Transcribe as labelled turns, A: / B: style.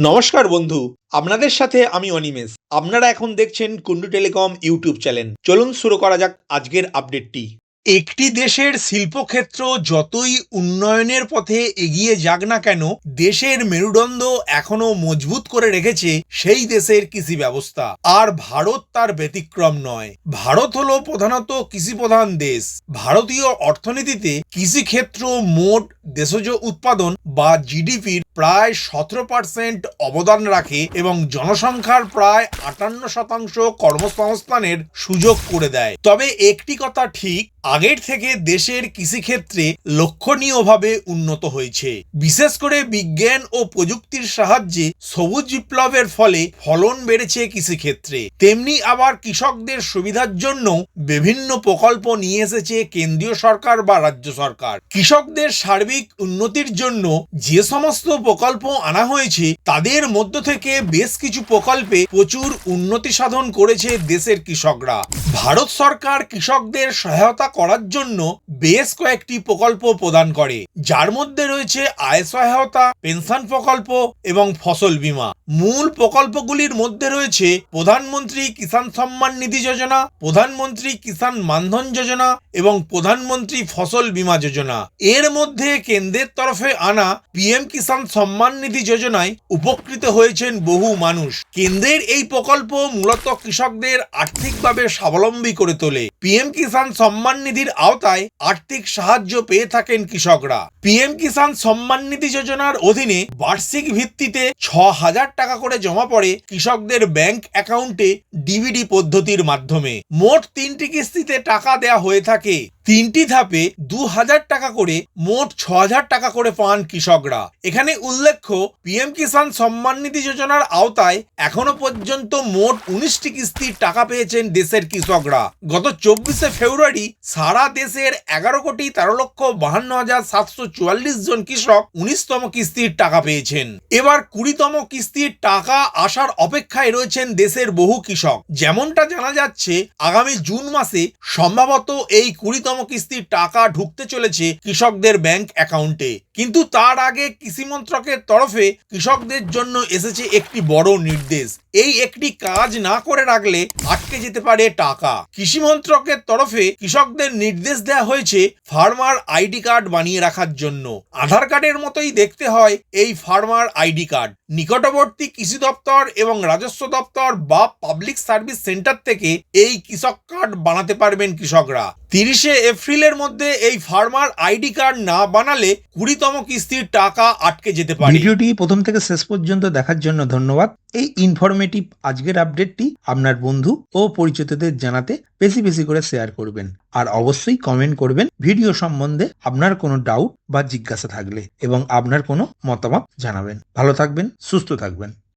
A: নমস্কার বন্ধু, আপনাদের সাথে আমি অনিমেষ। আপনারা এখন দেখছেন কুন্ডু টেলিকম ইউটিউব চ্যানেল। চলুন শুরু করা যাক আজকের আপডেটটি। একটি দেশের শিল্পক্ষেত্র যতই উন্নয়নের পথে এগিয়ে যাক না কেন, দেশের মেরুদণ্ড এখনও মজবুত করে রেখেছে সেই দেশের কৃষি ব্যবস্থা। আর ভারত তার ব্যতিক্রম নয়। ভারত হলো প্রধানত কৃষি প্রধান দেশ। ভারতীয় অর্থনীতিতে কৃষিক্ষেত্র মোট দেশজ উৎপাদন বা জিডিপির প্রায় সতেরো পার্সেন্ট অবদান রাখে এবং জনসংখ্যার প্রায় আটান্ন শতাংশ কর্মসংস্থানের সুযোগ করে দেয়। তবে একটি কথা ঠিক, আগের থেকে দেশের কৃষিক্ষেত্রে লক্ষণীয়ভাবে উন্নত হয়েছে। বিশেষ করে বিজ্ঞান ও প্রযুক্তির সাহায্যে সবুজ বিপ্লবের ফলে ফলন বেড়েছে কৃষিক্ষেত্রে। তেমনি আবার কৃষকদের সুবিধার জন্য বিভিন্ন প্রকল্প নিয়ে এসেছে কেন্দ্রীয় সরকার বা রাজ্য সরকার। কৃষকদের সার্বিক উন্নতির জন্য যে সমস্ত প্রকল্প আনা হয়েছে, তাদের মধ্য থেকে বেশ কিছু প্রকল্পে প্রচুর উন্নতি সাধন করেছে দেশের কৃষকরা। ভারত সরকার কৃষকদের সহায়তা করার জন্য বেশ কয়েকটি প্রকল্প প্রদান করে। যার মধ্যে রয়েছে আয় সহায়তা, পেনশন প্রকল্প এবং ফসল বীমা। মূল প্রকল্পগুলির মধ্যে রয়েছে প্রধানমন্ত্রী কিষাণ সম্মান নিধি যোজনা, প্রধানমন্ত্রী কিষাণ মানধন যোজনা এবং প্রধানমন্ত্রী ফসল বীমা যোজনা। এর মধ্যে কেন্দ্রের তরফে আনা পিএম কিষাণ সম্মান নিধি যোজনায় উপকৃত হয়েছেন বহু মানুষ। কেন্দ্রের এই প্রকল্প মূলত কৃষকদের আর্থিকভাবে স্বাবলম্বী করে তোলে। পিএম কিষাণ সম্মান নিধির আওতায় আর্থিক সাহায্য পেয়ে থাকেন কৃষকরা। পিএম কিষাণ সম্মান নিধি যোজনার অধীনে বার্ষিক ভিত্তিতে ছ হাজার টাকা করে জমা পড়ে কৃষকদের ব্যাংক অ্যাকাউন্টে ডিবিডি পদ্ধতির মাধ্যমে। মোট তিনটি কিস্তিতে টাকা দেয়া হয়ে থাকে। তিনটি ধাপে দু হাজার টাকা করে মোট ছ হাজার টাকা করে পান কৃষকরা। এখানে উল্লেখ্য পিএম কিষাণ সম্মান নিধি যোজনার আওতায় এখনও পর্যন্ত মোট উনিশটি কিস্তির টাকা পেয়েছেন দেশের কৃষকরা। গত চব্বিশে ফেব্রুয়ারি সারা দেশের এগারো কোটি তেরো লক্ষ বাহান্ন হাজার সাতশো চুয়াল্লিশ জন কৃষক উনিশতম কিস্তির টাকা পেয়েছেন। এবার কুড়িতম কিস্তির টাকা আসার অপেক্ষায় রয়েছেন দেশের বহু কৃষক। যেমনটা জানা যাচ্ছে, আগামী জুন মাসে সম্ভবত এই কুড়িতম কিস্তির টাকা ঢুকতে চলেছে কৃষকদের ব্যাংক অ্যাকাউন্টে। কিন্তু তার আগে কৃষি মন্ত্রকের তরফে কৃষকদের জন্য এসেছে একটি বড় নির্দেশ। এই একটি কাজ না করে রাখলে আটকে যেতে পারে টাকা। কৃষি মন্ত্রকের তরফে কৃষকদের নির্দেশ দেওয়া হয়েছে ফার্মার আইডি কার্ড বানিয়ে রাখার জন্য। আধার কার্ডের মতোই দেখতে হয় এই ফার্মার আইডি কার্ড। নিকটবর্তী কৃষি দপ্তর এবং রাজস্ব দপ্তর বা পাবলিক সার্ভিস সেন্টার থেকে এই কৃষক কার্ড বানাতে পারবেন কৃষকরা। তিরিশে এপ্রিলের মধ্যে এই ফার্মার আইডি কার্ড না বানালে কুড়িতম কিস্তির টাকা আটকে যেতে পারে।
B: ভিডিওটি প্রথম থেকে শেষ পর্যন্ত দেখার জন্য ধন্যবাদ। এই ইনফরমেটিভ আজকের আপডেটটি আপনার বন্ধু ও পরিচিতদের জানাতে বেশি বেশি করে শেয়ার করবেন। আর অবশ্যই কমেন্ট করবেন ভিডিও সম্বন্ধে আপনার কোনো ডাউট বা জিজ্ঞাসা থাকলে এবং আপনার কোনো মতামত জানাবেন। ভালো থাকবেন, সুস্থ থাকবেন।